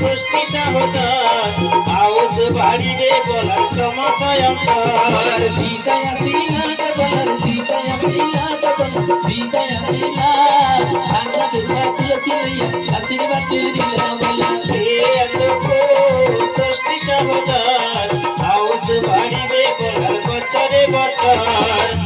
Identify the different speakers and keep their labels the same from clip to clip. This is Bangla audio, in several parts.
Speaker 1: সৃষ্টি সাবধান আউস বাড়িরে বলার সমসয়
Speaker 2: আমার সীতায় সীলাত বলার সীতায় সীলাত বলার সীতায় সীলাত সাঙ্গাত তুলসী বলা
Speaker 1: বাঁচায়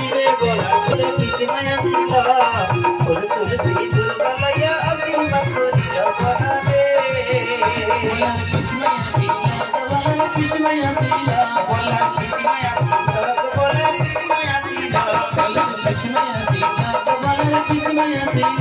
Speaker 1: আছে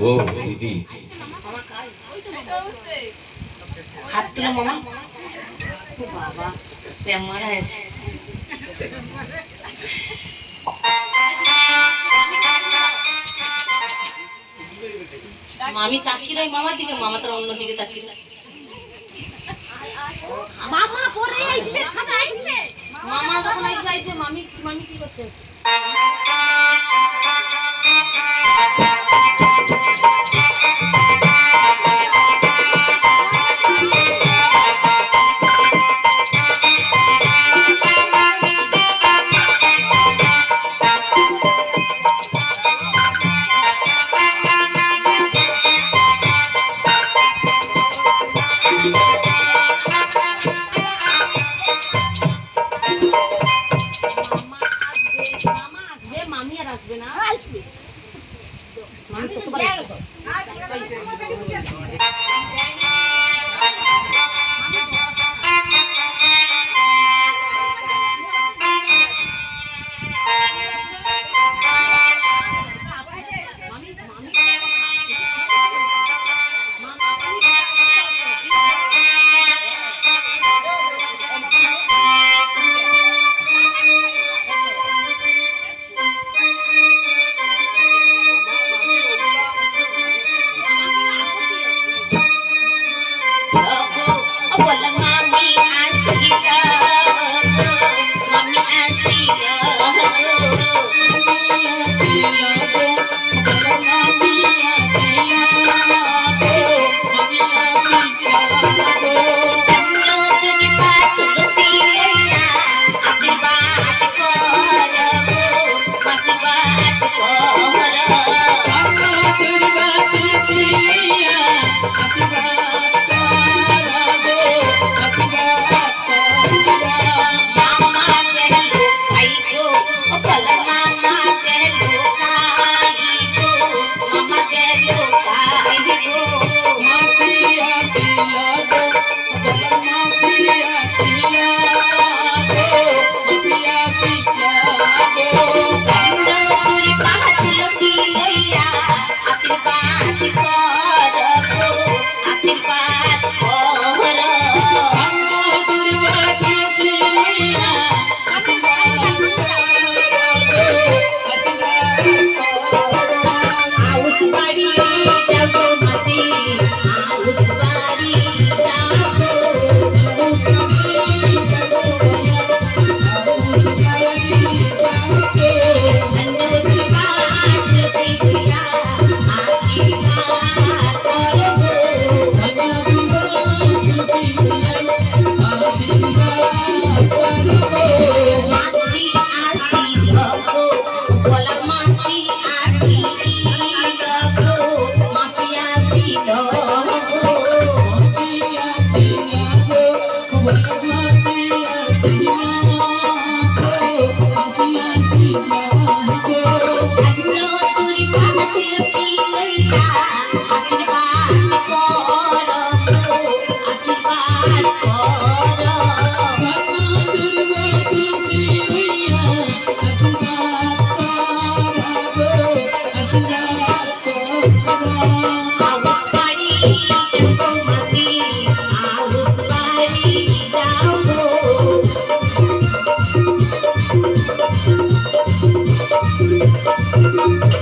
Speaker 1: ও
Speaker 2: দিদি।
Speaker 3: মামা। বাবা হয়েছে মামি তাকিয়ে মামার দিকে মামা তার অন্যদিকে তাকিয়ে
Speaker 4: মামা পরে আইসবে খাতা আইসবে
Speaker 3: মামা যখন আইসবে আইসবে মামি মামি কি করতে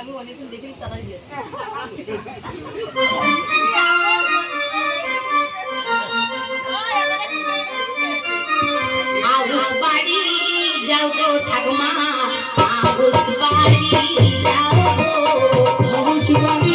Speaker 5: আমি অনেকদিন দেখি তাড়াতাড়ি
Speaker 3: বাড়ি যাও গো ঠাকুমা বাড়ি যাও গো। ধন্য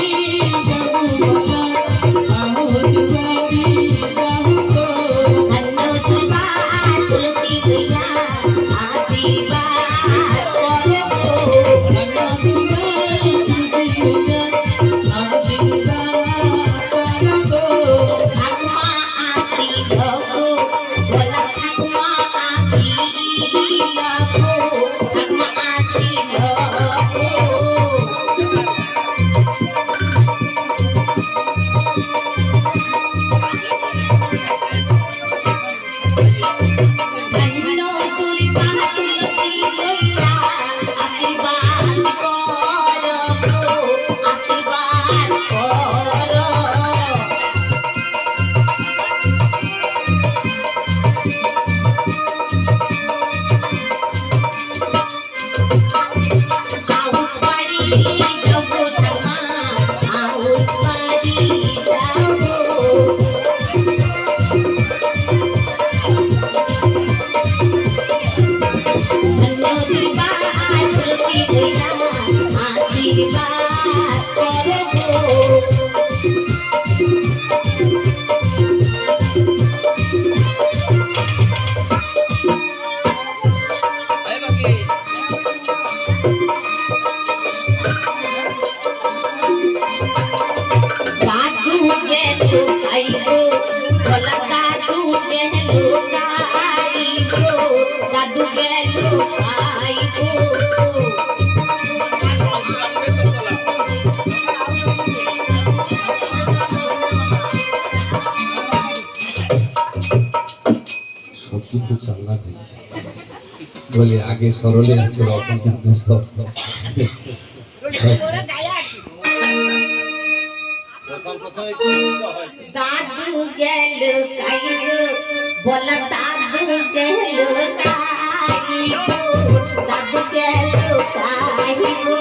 Speaker 3: খাইবো বলা দাদু গেল খাইবো দাদু গেল
Speaker 6: খুব চাঙ্গা বলে আগে সরলে এখন কিন্তু সব
Speaker 3: দাদু গেল খাইবো বলা দাদু গেল খাইবো দাদু গেল খাইবো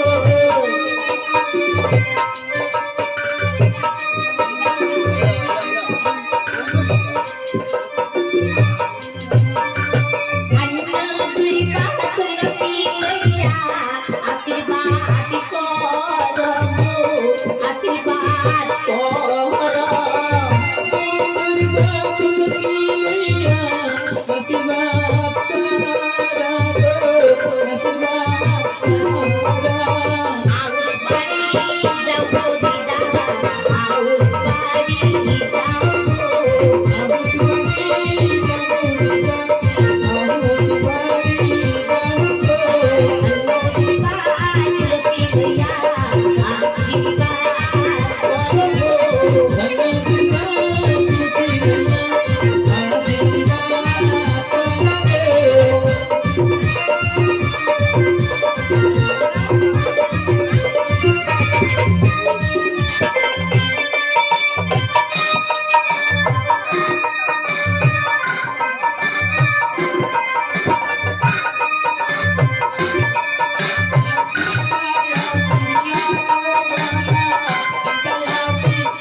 Speaker 3: Thank you.